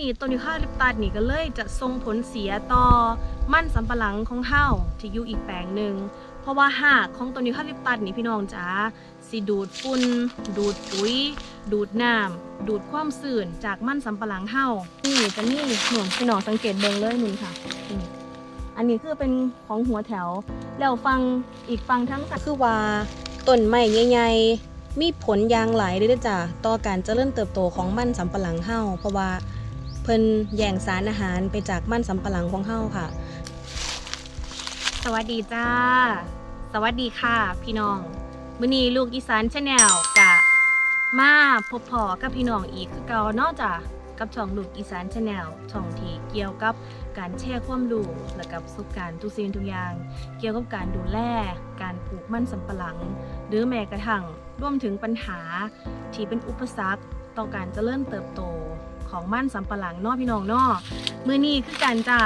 นี่ต้นยูคาลิปตัสนี่ก็เลยจะส่งผลเสียต่อมันสำปะหลังของเฮาที่อยู่อีกแปลงหนึ่งเพราะว่าหากของต้นยูคาลิปตัสนี่พี่น้องจ๋าสิดูดฝุ่นดูดปุ๋ย ดูดน้ำดูดความสื่นจากมันสำปะหลังเฮานี่จะนี่หน่วงพี่น้องสังเกตเบิ่งเลยนี่ค่ะนี่อันนี้คือเป็นของหัวแถว แล้วฟังอีกฟังทั้งคือว่าต้นไม้ใหญ่ๆมีผลยางหลายเลยด้อจ้ะต่อการเจริญเติบโตของมันสำปะหลังเฮาเพราะว่า เพิ่นแย่งสารอาหารไปจากมั่นสำปะหลังของเฮาค่ะ สวัสดีจ้า สวัสดีค่ะ พี่น้องมื้อนี้ลูกอีสานชาแนลกะมาพบพอกับพี่น้องอีกคือเก่าเนอกจากกับช่องลูกอีสานชาแนลช่องที่เกี่ยวกับการแชร์ความรู้และกับประสบการณ์ทุกสิ่งทุกอย่าง เกี่ยวกับการดูแล การปลูกมั่นสำปะหลัง หรือแม้กระทั่งรวมถึงปัญหาที่เป็นอุปสรรค ต่อการเจริญเติบโตของมันสำปะหลังนอพี่น้องนอมือนี้คือการจ้า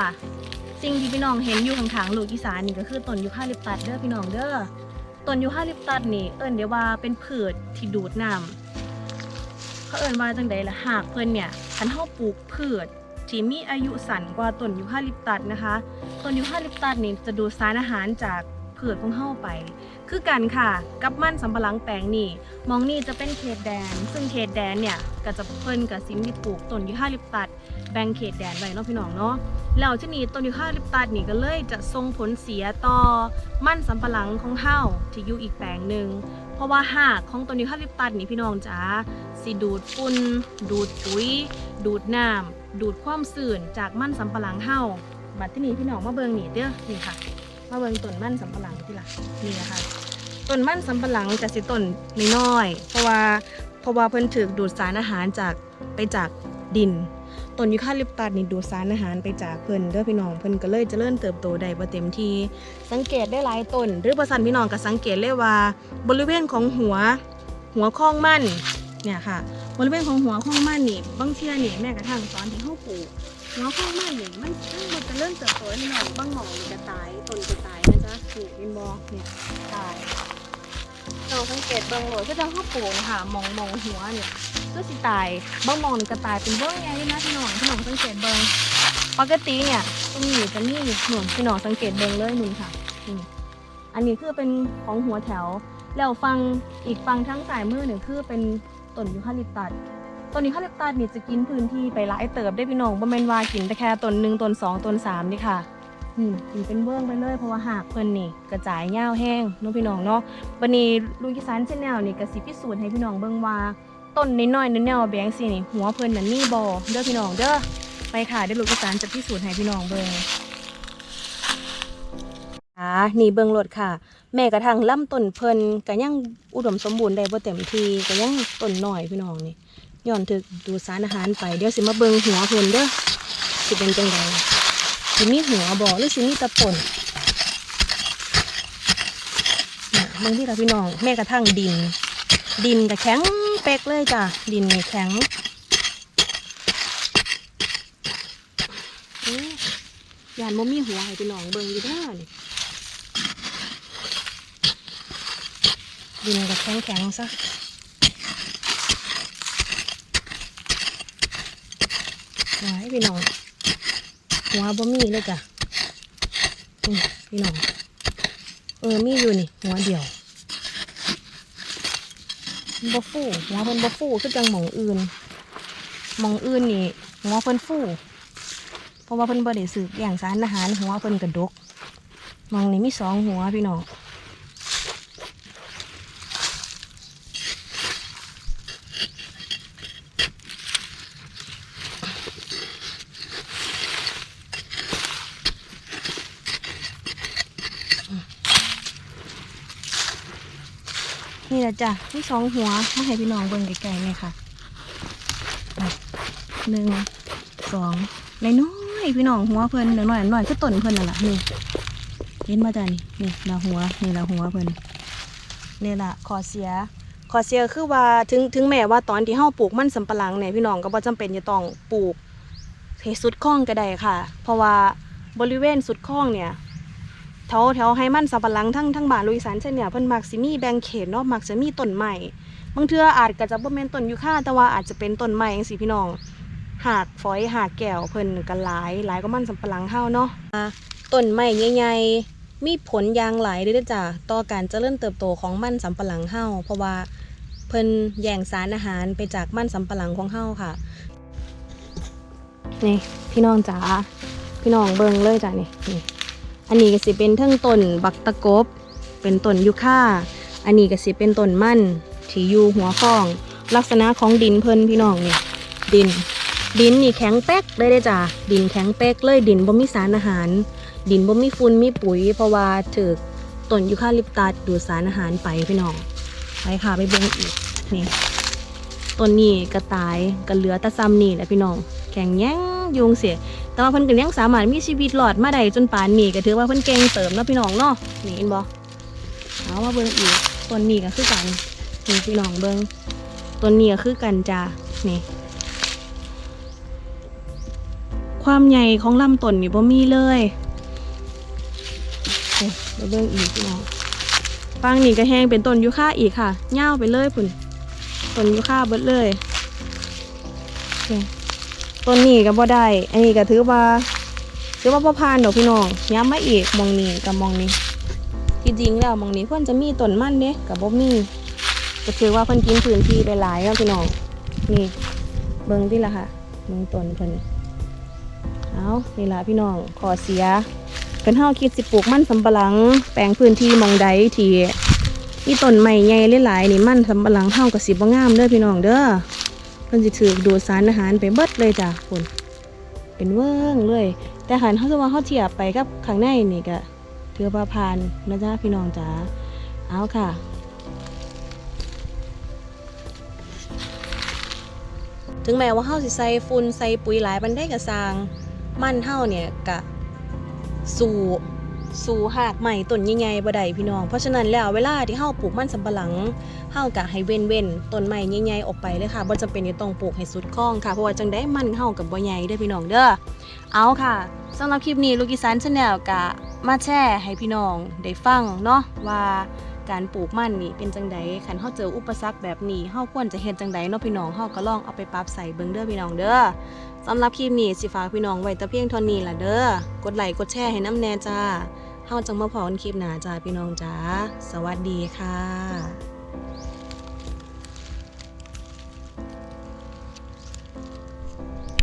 สิ่งที่พี่น้องเห็นอยู่ข้างๆลูกอีสานนี่ก็คือต้นยูคาลิปตัสเด้อพี่น้องเด้อต้นยูคาลิปตัสนี่เอิ้นเดี๋ยวว่าเป็นพืชที่ดูดน้ำเขาเอิ้นว่าจังใดล่ะหากเพิ่นเนี่ยคันเฮาปลูกพืชที่มีอายุสั้นกว่าต้นยูคาลิปตัสนะคะต้นยูคาลิปตัสนี่จะดูดสารอาหารจากพืชของเฮาไป คือกันค่ะกับมันสำปะหลังแปลงนี่มองนี่จะเป็นเขตแดน ซึ่งเขตแดนเนี่ยก็จะเพิ่นกับซิมที่ปลูกต้นยูคาลิปตัสแบ่งเขตแดนไว้เนาะพี่น้องเนาะแล้วที่นี่ต้นยูคาลิปตัสนี่ก็เลยจะส่งผลเสียต่อมันสำปะหลังของเฮาที่อยู่อีกแปลงหนึ่งเพราะว่าหากของต้นยูคาลิปตัสนี่พี่น้องจ๋าสิดูดฝุ่นดูดปุ๋ย ดูดน้ำดูดความสื่นจากมันสำปะหลังเฮาบัดที่นี่พี่น้องมาเบิ่งนี่เด้อนี่ค่ะมาเบิ่งต้นมันสำปะหลังที่ละนี่นะคะ ต้นมันสำปะหลังจะสิต้นน้อยๆเพราะว่าเพราะว่าเพิ่นถูกดูดสารอาหารจากไปจากดินต้นยูคาลิปตัสนี่ดูดสารอาหารไปจากเพิ่นเด้อพี่น้องเพิ่นก็เลยเจริญเติบโตได้บ่เต็มที่สังเกตได้หลายต้น หรือประสันพี่น้องก็สังเกตเลยว่า บริเวณของหัว หัวข้องมันเนี่ยค่ะ บริเวณของหัวข้องมันนี่บางเที่ยนี่แม้กระทั่งตอนที่เฮาปลูกหัวข้องมันนี่มันมันบ่เจริญเติบโตพี่น้องบางหม่องนี่จะตายต้นจะตายนะจ๊ะนี่เห็นบ่เนี่ยตาย ราสังเกตเบิ่งโหลดก็จะข้าปลูกค่ะมองมองหัวเนี่ยก็สิตายบางมองนี่ก็ตายเป็นเบิ่งไงนี่นะพี่น้องพี่น้องสังเกตเบิ่งปกติเนี่ยตรงนี้จะมีหนุนพี่น้องสังเกตเบิ่งเลยหนุนค่ะนี่อันนี้คือเป็นของหัวแถว แล้วฟังอีกฟังทั้งสายมือหนึ่งคือเป็นต้นยูคาลิปตัสต้นยูคาลิปตัสนี่จะกินพื้นที่ไปหลายเติบได้พี่น้องบ่แม่นว่ากินแต่แค่ต้นหนึ่งต้นสองต้นสามนี่ค่ะ นี่กินเป็นเบื้องไปเลยเพราะว่าหากเพิ่นนี่กระจายยาวแห้งเน้องพี่น้องเนาะวันนี้ลูกอีสานเชนแนวนี่ก็สิพิสูจน์ให้พี่น้องเบิ่งว่าต้นน้อยๆแนวแบงสินี่หัวเพิ่นน่ะมีบ่เด้อพี่น้องเด้อไปค่ะเดี๋ยวลูกอีสานจะพิสูจน์ให้พี่น้องเบิ่งอ่านี่เบิ่งรถค่ะ แม้กระทั่งลำต้นเพิ่นก็ยังอุดมสมบูรณ์ได้บ่เต็มทีก็ยังต้นน้อยพี่น้องนี่ย้อนถึกดูสารอาหารไปเดี๋ยวสิมาเบิ่งหัวเพิ่นเด้อสิเป็นจังได สิมีหัวบ่หรือสิมีตะปนบางที่เราพี่น้องแม้กระทั่งดิน ดินก็แข็งเป๊กเลยจ้ะ ดินแข็งยานบ่มีหัวให้พี่น้องเบิ่งอยู่ด้อนี่ดินก็แข็งแข็งซะไว้พี่น้อง หัวบ่มีเลยจ้ะพี่น้อง เออมีอยู่นี่ หัวเดียวบ่ฟูหัวเพิ่นบ่ฟูคือจังหมองอื่นหมองอื่นนี่หัวเพิ่นฟูเพราะว่าเพิ่นบ่ได้สืบแย่งสารอาหารหัวเพิ่นกระดกมองนี่มีสองหัวพี่น้อง นี่แหละจ้ะมีสองหัวมาให้พี่น้องเบิ่งไกลๆเลยค่ะอะหนึ่งสองน้อยพี่น้องหัวเพิ่นน้อยๆน้อยๆคือต้นเพิ่นนั่นแหละนี่เห็นมาจ้ะนี่นี่ละหัวนี่ละหัวเพิ่นนี่ละขอเสียขอเสียคือว่าถึงถึงแม้ว่าตอนที่เฮาปลูกมันสำปะหลังเนี่ยพี่น้องก็บ่จำเป็นจะต้องปลูกให้สุดคลองก็ได้ค่ะ เพราะว่าบริเวณสุดคลองเนี่ย แถวแถวให้มันสำปะหลังทั้งทั้งบ้านลุยสานเช่นเนี่ยเพิ่นมักสิมีแบ่งเขตเนาะมักจะมีต้นไม้บางเทื่ออาจก็จะบ่แม่นต้นยูคาแต่ว่าอาจจะเป็นต้นไม้จังซี่พี่น้องหากฝอยหากแก้วเพิ่นก็หลาย หลายก็มันสำปะหลังเฮาเนาะต้นไม้ใหญ่ๆมีผลยางหลายเด้ด้อจ้ะต่อการเจริญเติบโตของมันสำปะหลังเฮาเพราะว่าเพิ่นแย่งสารอาหารไปจากมันสำปะหลังของเฮาค่ะนี่พี่น้องจ๋าพี่น้องเบิ่งเลยจ้ะนี่นี่ อันนี้ก็สิเป็นเทิงต้นบักตะกบ เป็นต้นยูค่า อันนี้ก็สิเป็นต้นมันที่อยู่หัวข้อง ลักษณะของดินเพิ่นพี่น้องนี่ดิน ดินนี่แข็งเป๊กเลยได้จ้ะดินแข็งเป๊กเลยดินบ่มีสารอาหาร ดินบ่มีฝุ่นมีปุ๋ย เพราะว่าถือต้นยูคาลิปตัสดูดสารอาหารไปพี่น้องไปค่ะไปเบิ่งอีกนี่ต้นนี้ก็ตายก็เหลือแต่ซ้ำนี่แหละพี่น้องแข็งแย้งยุงเสีย แต่ว่าเพิ่นก็ยังสามารถมีชีวิตรอดมาได้จนป่านนี้ก็ถือว่าเพิ่นเก่งเติมเนาะพี่น้องเนาะนี่เห็นบ่เอามาเบิ่งอีกต้นนี้ก็คือกันนี่พี่น้องเบิ่งต้นนี้ก็คือกันจ้านี่ความใหญ่ของลำต้นนี่บ่มีเลยเดี๋ยวเบิ่งอีกพี่น้องฟังนี่ก็แห้งเป็นต้นยูคาอีกค่ะยาไปเลยพุ่นต้นยูคาเบิดเลยนี่ ต้นนี้ก็บ่ได้ อันนี้ก็ถือว่าถือว่าบ่ผ่านดอกพี่น้องย้ำมาอีกมองนี้กับมองนี้ที่จริงแล้วมองนี้เพิ่นจะมีต้นมันเด้กับบ่มีก็ถือว่าเพิ่นกินพื้นที่ไปหลายแล้วพี่น้องนี่เบิ่งที่ละค่ะเบิ่งต้นเพิ่นเอานี่ละพี่น้องขอเสียเพิ่นเฮาคิดสิปลูกมันสำปะหลัง แปลงพื้นที่มองใดที่มีต้นไม้ใหญ่หลายๆนี่มันสำปะหลังเฮาก็สิบ่งามเด้อพี่น้องเด้อ เพิ่นสิถือดูดสารอาหารไปเบิดเลยจ้ะคุณเป็นเวิ้งเลย แต่หันเขาจะว่าเขาเทียบไปกับข้างในนี่ก็ถือว่าผ่านนะจ๊ะพี่น้องจ๋าเอาค่ะถึงแม้ว่าเฮาสิใส่ฝุ่นใส่ปุ๋ยหลายบันไดกระสร้าง มันเฮาเนี่ยกะสู่ สู่หากใหม่ต้นใหญ่ๆบ่ได้พี่น้อง เพราะฉะนั้นแล้วเวลาที่เฮาปลูกมันสำปะหลังเฮากะให้เว้นเว้นต้นไม้ใหญ่ๆออกไปเลยค่ะบ่จำเป็นที่ต้องปลูกให้สุดคลองค่ะเพราะว่าจังได้มันเฮากับบ่ใหญ่เด้อพี่น้องเด้อเอาค่ะสำหรับคลิปนี้ลูกอีสานชาแนลกะมาแชร์ให้พี่น้องได้ฟังเนาะว่า การปลูกมันนี่เป็นจังไดขันเฮาเจออุปสรรคแบบนี้เฮาควรจะเฮ็ดจังไดเนาะพี่น้องเฮาก็ลองเอาไปปรับใส่เบิ่งเด้อพี่น้องเด้อสำหรับคลิปนี้สิฝากพี่น้องไว้แต่เพียงเท่านี้ล่ะเด้อกดไลค์กดแชร์ให้น้ำแน่จ้าเฮาจังมาพอกันคลิปหน้าจ้าพี่น้องจ้าสวัสดีค่ะ